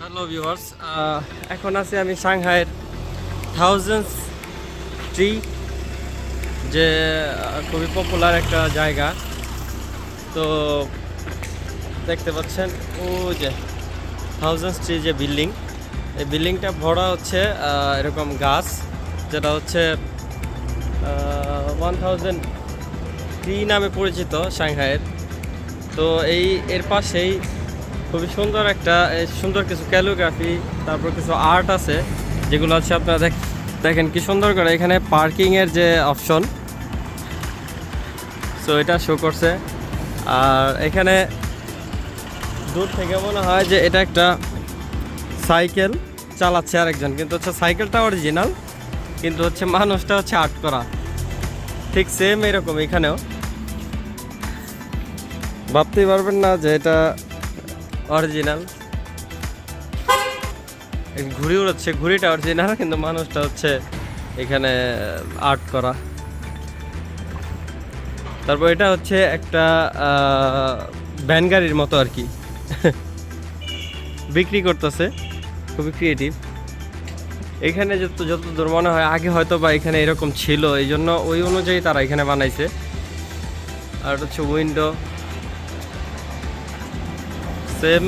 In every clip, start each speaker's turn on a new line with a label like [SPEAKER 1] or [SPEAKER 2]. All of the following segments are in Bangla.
[SPEAKER 1] হ্যালো ভিউয়ার্স এখন আছি আমি সাংহাইয়ের থাউজেন্ডস ট্রি যে খুবই পপুলার একটা জায়গা। তো, দেখতে পাচ্ছেন ও যে থাউজেন্ডস ট্রি যে বিল্ডিং এই বিল্ডিংটা ভরা হচ্ছে এরকম গাছ, যেটা হচ্ছে ওয়ান থাউজেন্ড ট্রি নামে পরিচিত সাংহাইয়ের। তো এই, এর পাশেই খুবই সুন্দর একটা সুন্দর কিছু ক্যালিওগ্রাফি তারপর কিছু আর্ট আছে, যেগুলো হচ্ছে আপনারা দেখ, দেখেন কি সুন্দর করে এখানে পার্কিংয়ের যে অপশন সো এটা শো করছে। আর এখানে দূর থেকে মনে হয় যে এটা একটা সাইকেল চালাচ্ছে আরেকজন, কিন্তু হচ্ছে সাইকেলটা অরিজিনাল কিন্তু হচ্ছে মানুষটা হচ্ছে আর্ট করা। ঠিক সেম এরকম এখানেও। ভাবতেই পারবেন না যে এটা অরিজিনাল। ঘুড়ি উড়াচ্ছে, ঘুড়িটা অরিজিনাল, কিন্তু মানুষটা হচ্ছে এখানে আর্ট করা। তারপর এটা হচ্ছে একটা ভ্যান গাড়ির মতো আর কি। বিক্রি করতেছে, খুবই ক্রিয়েটিভ এখানে যত, যতদূর মনে হয়, আগে হয়তো বা এখানে এরকম ছিল এই জন্য ওই অনুযায়ী তারা এখানে বানাইছে। আর হচ্ছে উইন্ডো সেম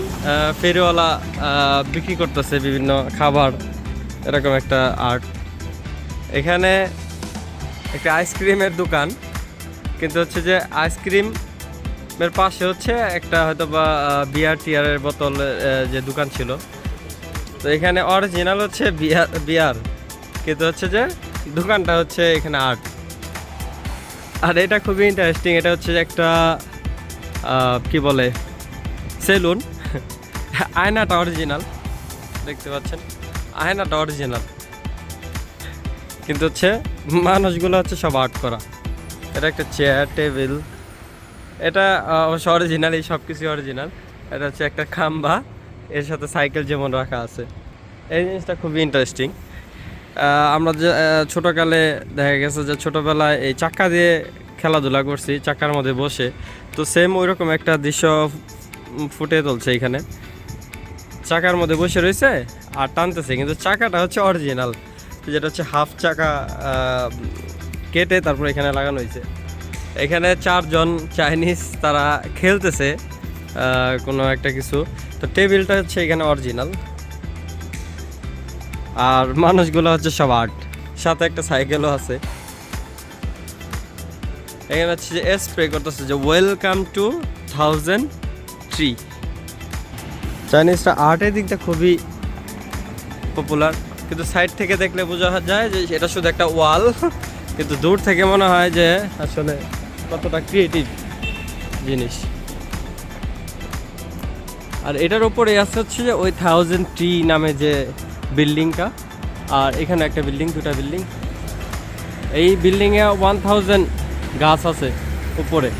[SPEAKER 1] ফেরিওয়ালা বিক্রি করতেছে বিভিন্ন খাবার, এরকম একটা আর্ট এখানে একটা আইসক্রিমের দোকান, কিন্তু হচ্ছে যে আইসক্রিমের পাশে হচ্ছে একটা হয়তো বা বিয়ার টিয়ারের বোতল যে দোকান ছিল। তো এখানে অরিজিনাল হচ্ছে বিয়ার বিয়ার কিন্তু হচ্ছে যে দোকানটা হচ্ছে এখানে আর্ট আর এটা খুবই ইন্টারেস্টিং এটা হচ্ছে একটা কি বলে? সেলুন। আয়নাটা অরিজিনাল দেখতে পাচ্ছেন? আয়নাটা অরিজিনাল কিন্তু হচ্ছে মানুষগুলো হচ্ছে সব আর্ট করা। এটা একটা চেয়ার টেবিল এটা অবশ্য অরিজিনাল এই সব কিছু অরিজিনাল এটা হচ্ছে একটা খাম্বা। এর সাথে সাইকেল যেমন রাখা আছে। এই জিনিসটা খুবই ইন্টারেস্টিং আমরা যে ছোটোকালে দেখা গেছে যে ছোটোবেলায় এই চাক্কা দিয়ে খেলাধুলা করছি চাক্কার মধ্যে বসে। তো সেম ওই রকম একটা দৃশ্য ফুটে তুলছে এখানে। চাকার মধ্যে বসে রয়েছে আর টানতেছে, কিন্তু চাকাটা হচ্ছে অরিজিনাল যেটা হচ্ছে হাফ চাকা কেটে তারপর এখানে লাগানো হয়েছে। এখানে চারজন চাইনিজ তারা খেলতেছে কোনো একটা কিছু। তো টেবিলটা হচ্ছে এখানে অরিজিনাল আর মানুষগুলো হচ্ছে সব আর্ট সাথে একটা সাইকেলও আছে। এখানে হচ্ছে যে স্প্রে করতেছে যে ওয়েলকাম টু থাউজেন্ড ট্রি চাইনিজটা আর্টের দিকটা খুবই পপুলার কিন্তু সাইড থেকে দেখলে বোঝা যায় যে এটা শুধু একটা ওয়াল কিন্তু দূর থেকে মনে হয় যে আসলে কতটা ক্রিয়েটিভ জিনিস। আর এটার উপরে আছে হচ্ছে যে ওই থাউজেন্ড ট্রি নামে যে বিল্ডিংটা আর এখানে একটা বিল্ডিং দুটা বিল্ডিং এই বিল্ডিংয়ে ওয়ান থাউজেন্ড গাছ আছে উপরে।